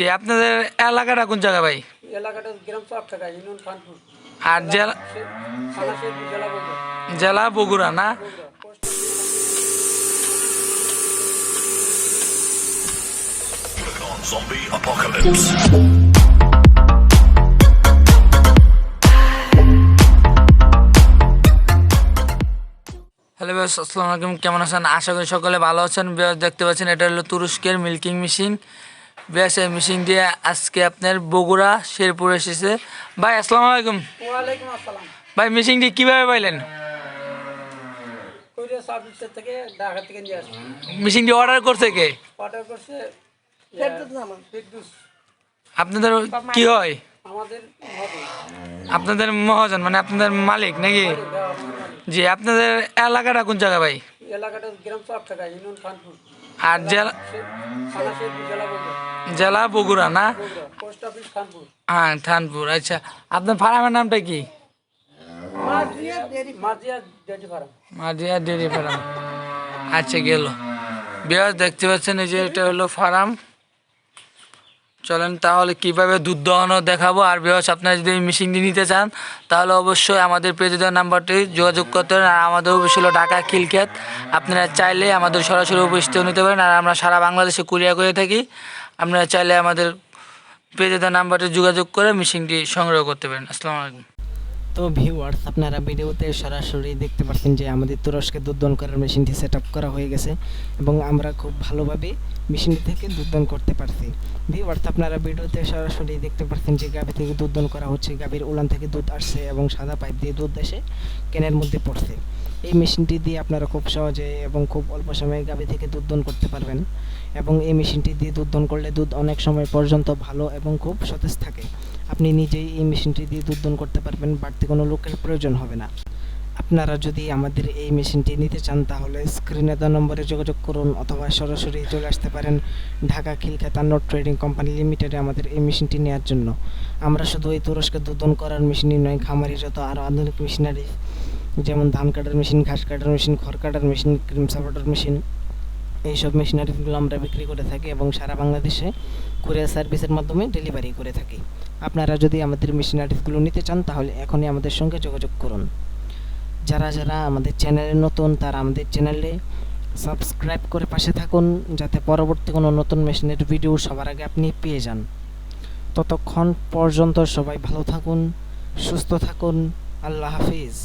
জি আপনাদের এলাকাটা কোন জায়গা ভাই? এলাকাটা গ্রাম চক ইউনিয়ন খানপুর। আর জেলা জেলা বগুড়া। না? Zombie apocalypse. হ্যালো বেশ আসসালামু আলাইকুম কেমন আছেন? আশা করি সকলে ভালো আছেন। বেশ দেখতে পাচ্ছেন এটা হলো তুরস্কের মিল্কিং মেশিন। এই মেশিন দিয়ে আজকে আপনার বগুড়া শেরপুর এসেছে। ভাই আসসালামু আলাইকুম। ভাই মেশিনটি কীভাবে পাইলেন? মেশিনটি অর্ডার করছে কে? অর্ডার করছে আপনাদের কি হয়? আপনাদের মহাজন মানে আপনাদের মালিক নাকি? জি আপনাদের এলাকাটা কোন জায়গা ভাই? এলাকাটা গ্রাম আর জেলা জেলা বগুড়া না? হ্যাঁ থানপুর আচ্ছা। আপনার ফার্মের নামটা কি? Dairy farm. আচ্ছা গেল। বিয়াস দেখতে পাচ্ছেন এই যে এটা হলো ফার্ম। চলেন তাহলে কীভাবে দুধ দহনও দেখাবো। আর বিয়াস আপনারা যদি মেশিনটি নিতে চান তাহলে অবশ্যই আমাদের পেজে দেওয়া নাম্বারটি যোগাযোগ করতে পারেন। আর আমাদের অফিস হলো ঢাকা খিলখ্যাত আপনারা চাইলে আমাদের সরাসরি অফিসতেও নিতে পারেন। আর আমরা সারা বাংলাদেশে কুরিয়া করে থাকি। আপনারা চাইলে আমাদের পেজে দেওয়া নাম্বারটি যোগাযোগ করে মেশিনটি সংগ্রহ করতে পারেন। আসসালামু আলাইকুম। তো ভিউয়ার্স আপনারা ভিডিওতে সরাসরি দেখতে পাচ্ছেন যে আমাদের তুরস্কে দুধ দহন করার মেশিনটি সেট করা হয়ে গেছে এবং আমরা খুব ভালোভাবে মেশিনটি থেকে দুধ দহন করতে পারছি। ভিউয়ার্স আপনারা ভিডিওতে সরাসরি দেখতে পাচ্ছেন যে গাভী থেকে দুধ দহন করা হচ্ছে। গাভীর উলান থেকে দুধ আসছে এবং সাদা পাইপ দিয়ে দুধ এসে ক্যানের মধ্যে পড়ছে। এই মেশিনটি দিয়ে আপনারা খুব সহজে এবং খুব অল্প সময়ে গাভী থেকে দুধ দহন করতে পারবেন এবং এই মেশিনটি দিয়ে দুধ দহন করলে দুধ অনেক সময় পর্যন্ত ভালো এবং খুব সতেজ থাকে। আপনি নিজেই এই মেশিনটি দিয়ে দুধ দহন করতে পারবেন, বাড়তি কোনো লোকের প্রয়োজন হবে না। আপনারা যদি আমাদের এই মেশিনটি নিতে চান, তাহলে স্ক্রিনে দেওয়া নম্বরে যোগাযোগ করুন অথবা সরাসরি চলে আসতে পারেন ঢাকা খিলখাতা নট ট্রেডিং কোম্পানি লিমিটেডে আমাদের এই মেশিনটি নেওয়ার জন্য। আমরা শুধু এই তুরস্কে দুধ দহন করার মেশিনই নয় খামারি যত আরও আধুনিক মেশিনারি যেমন ধান কাটার মেশিন, ঘাস কাটার মেশিন, খড় কাটার মেশিন, ক্রিম সাপোর্টার মেশিন, এইসব মেশিনারিগুলো আমরা বিক্রি করে থাকি এবং সারা বাংলাদেশে কুরিয়ার সার্ভিসের মাধ্যমে ডেলিভারি করে থাকি। আপনারা যদি আমাদের মেশিনারিজগুলো নিতে চান, তাহলে এখনই আমাদের সঙ্গে যোগাযোগ করুন। যারা যারা আমাদের চ্যানেলে নতুন, তারা আমাদের চ্যানেলে সাবস্ক্রাইব করে পাশে থাকুন, যাতে পরবর্তী কোনো নতুন মেশিনের ভিডিও সবার আগে আপনি পেয়ে যান। ততক্ষণ পর্যন্ত সবাই ভালো থাকুন, সুস্থ থাকুন, আল্লাহ হাফিজ।